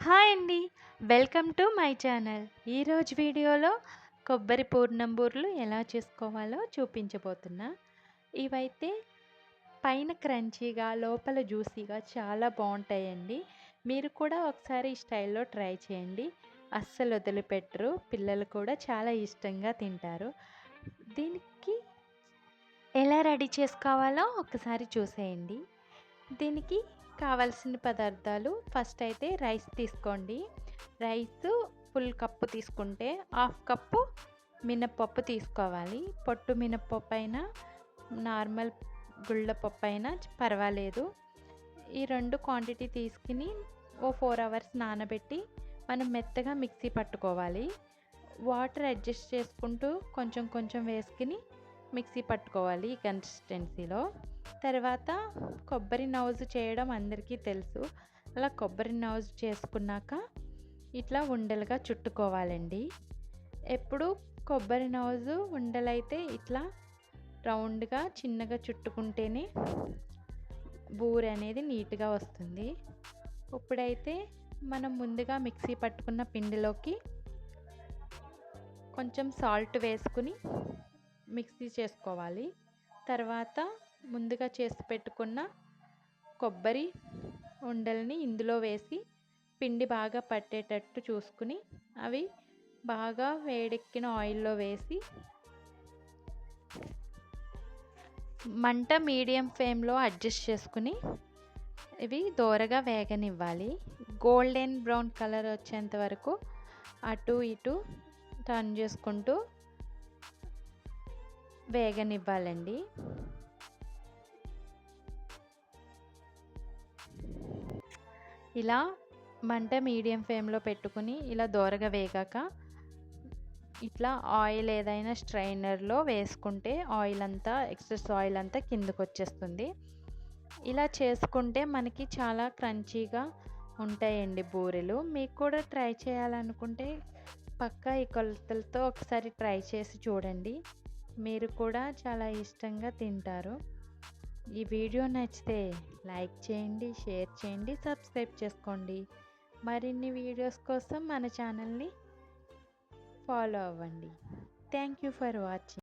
Hi అండి. Welcome to my channel. ఈరోజు వీడియోలో కొబ్బరి పూర్ణం బూర్లు ఎలా చేసుకోవాలో చూపించబోతున్నా. ఇవైతే పైన క్రంచీగా లోపల జ్యూసీగా చాలా బాగుంటాయండి. మీరు కూడా ఒకసారి ఈ స్టైల్లో ట్రై చేయండి. అస్సలు వదిలిపెట్టరు. పిల్లలు కూడా చాలా ఇష్టంగా తింటారు. దీనికి ఎలా రెడీ చేసుకోవాలో ఒకసారి చూసేయండి. దీనికి కావాల్సిన పదార్థాలు ఫస్ట్ అయితే రైస్ తీసుకోండి. రైస్ ఫుల్ కప్పు తీసుకుంటే హాఫ్ కప్పు మినప్పప్పు తీసుకోవాలి. పొట్టు మినప్పప్పు అయినా నార్మల్ గుళ్ళపప్పు అయినా పర్వాలేదు. ఈ రెండు క్వాంటిటీ తీసుకుని ఓ ఫోర్ అవర్స్ నానబెట్టి మనం మెత్తగా మిక్సీ పట్టుకోవాలి. వాటర్ అడ్జస్ట్ చేసుకుంటూ కొంచెం కొంచెం వేసుకుని మిక్సీ పట్టుకోవాలి ఈ కన్సిస్టెన్సీలో తర్వాత కొబ్బరి నౌజు చేయడం అందరికీ తెలుసు. అలా కొబ్బరి నౌజు చేసుకున్నాక ఇట్లా ఉండలుగా చుట్టుకోవాలండి. ఎప్పుడు కొబ్బరి నౌజు ఉండలైతే ఇట్లా రౌండ్గా చిన్నగా చుట్టుకుంటేనే బూర అనేది నీట్గా వస్తుంది. ఇప్పుడైతే మనం ముందుగా మిక్సీ పట్టుకున్న పిండిలోకి కొంచెం సాల్ట్ వేసుకుని మిక్సీ చేసుకోవాలి తర్వాత ముందుగా చేసి పెట్టుకున్న కొబ్బరి ఉండల్ని ఇందులో వేసి పిండి బాగా పట్టేటట్టు చూసుకుని అవి బాగా వేడెక్కిన ఆయిల్లో వేసి మంట మీడియం ఫ్లేమ్లో అడ్జస్ట్ చేసుకుని ఇవి దోరగా వేగనివ్వాలి. గోల్డెన్ బ్రౌన్ కలర్ వచ్చేంత వరకు అటు ఇటు టర్న్ చేసుకుంటూ వేగనివ్వాలండి. ఇలా మంట మీడియం ఫ్లేమ్లో పెట్టుకుని ఇలా దోరగా వేగాక ఇట్లా ఆయిల్ ఏదైనా స్ట్రైనర్లో వేసుకుంటే ఆయిల్ అంతా ఎక్సెస్ ఆయిల్ అంతా కిందకు వచ్చేస్తుంది ఇలా చేసుకుంటే మనకి చాలా క్రంచీగా ఉంటాయండి బూరెలు. మీకు కూడా ట్రై చేయాలనుకుంటే పక్కా ఈ కొలతలతో ఒకసారి ట్రై చేసి చూడండి. మీరు కూడా చాలా ఇష్టంగా తింటారు. ఈ వీడియో నచ్చితే లైక్ చేయండి షేర్ చేయండి సబ్స్క్రైబ్ చేసుకోండి. మరిన్ని వీడియోస్ కోసం మన ఛానల్ని ఫాలో అవ్వండి. Thank you for watching.